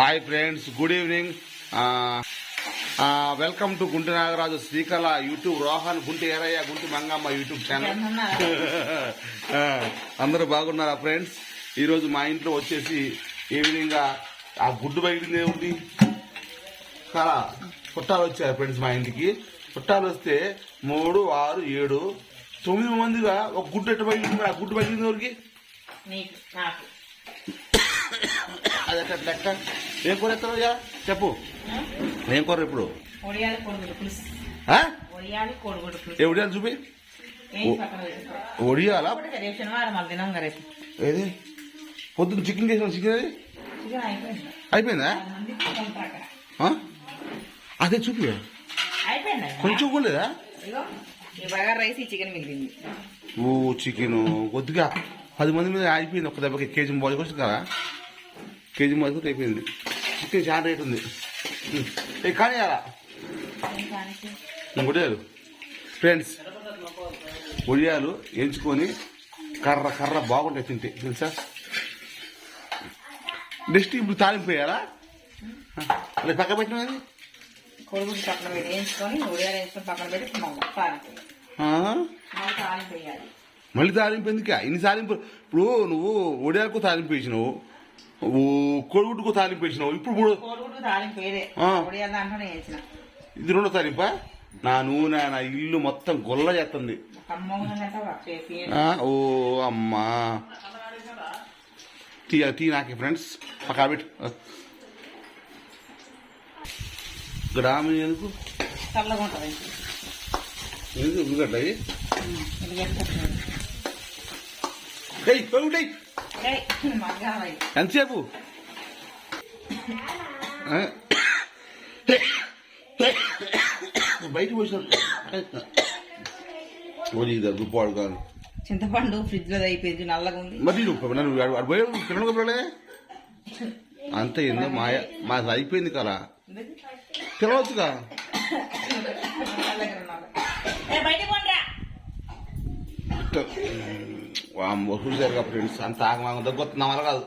Hi friends good evening. Welcome to Gunti Nagaraju Srikala YouTube Rohan Gunti Erayya Gunti Mangamma YouTube channel. అందరూ బాగున్నారా friends? ఈరోజు మా ఇంట్లో వచ్చేసి ఏ విధంగా ఆ గుడ్డు బయటింది ఏమిటి చాలా చుట్టాలు వచ్చారు ఫ్రెండ్స్ మా ఇంటికి. చుట్టాలు వస్తే మూడు ఆరు ఏడు తొమ్మిది మందిగా ఒక గుడ్డు ఎట్ట బయటింది మరి ఆ గుడ్డు బయటింది ఎవరికి? లెక్క. ఏం కూర ఎత్తావు ఇక? చెప్పు. ఏం కూర ఇప్పుడు? ఉడియాలు చూపి. ఒడియాలా? కదా ఏది? పొద్దున్న చికెన్ చేసిన చికెన్ అది? అయిపోయింది? అదే చూపి కొంచెం కూడా లేదా ఇగో ఈ బగా రైస్ ఈ చికెన్ మిగిలింది ఓ చికెన్. కొద్దిగా పది మంది మీద అయిపోయింది ఒక దెబ్బకి కేజీ బాడీకి వచ్చింది కదా కేజీ బాడీకి అయిపోయింది. చికెన్ చాలా రేట్ ఉంది. ఏ కానీ అలా ఒడియాలు ఫ్రెండ్స్ ఒడియాలు ఎంచుకొని కర్ర కర్ర బాగుంటాయి తింటే. తెలుసా? నెక్స్ట్ ఇప్పుడు తాలింపు వేయాలా? అలా పక్క పెట్టినది కొడుగుడు పక్కన పెట్టి వేయించుకొని ఒడియాలు వేసుకొని పక్కన పెట్టి మళ్ళీ తాలింపు మళ్ళీ తాలింపు వేయాలి. మళ్ళీ తాలింపు ఎందుకు? ఇన్ని తాలింపు ఇప్పుడు నువ్వు ఒడియాలకు తాలింపు వేసినావు. ఓ కొడుగుట్టుకు తాలింపు వేసినావు. ఇప్పుడు మూడు కొడుగుడు తాలింపు వేరే ఆ. ఒడియాల దాంట్లోనే వేసిన. ఇది రెండో తాలింపా? నా నూనె నా ఇల్లు మొత్తం గొల్ల చేస్తుంది. ఓ అమ్మా. టీ టీ నాకే ఫ్రెండ్స్. పక్కా పెట్టు. గ్రామీణ ఎందుకు? ఎందుకు? ఉల్లిగడ్డ ఎంతసేపు? బయటకు వచ్చిన ఓడి దుప్పాడు కాదు. చింతపండు ఫ్రిడ్జ్లో అయిపోయింది నల్లగా ఉంది. మరి నువ్వు పిల్లలే అంత ఏందో మాయ మా అయిపోయింది కదా. పిలవచ్చుగా నల్లగా ఉన్నాడు. ఫ్రెండ్స్ అంత ఆగమాగం దగ్గర నా కాదు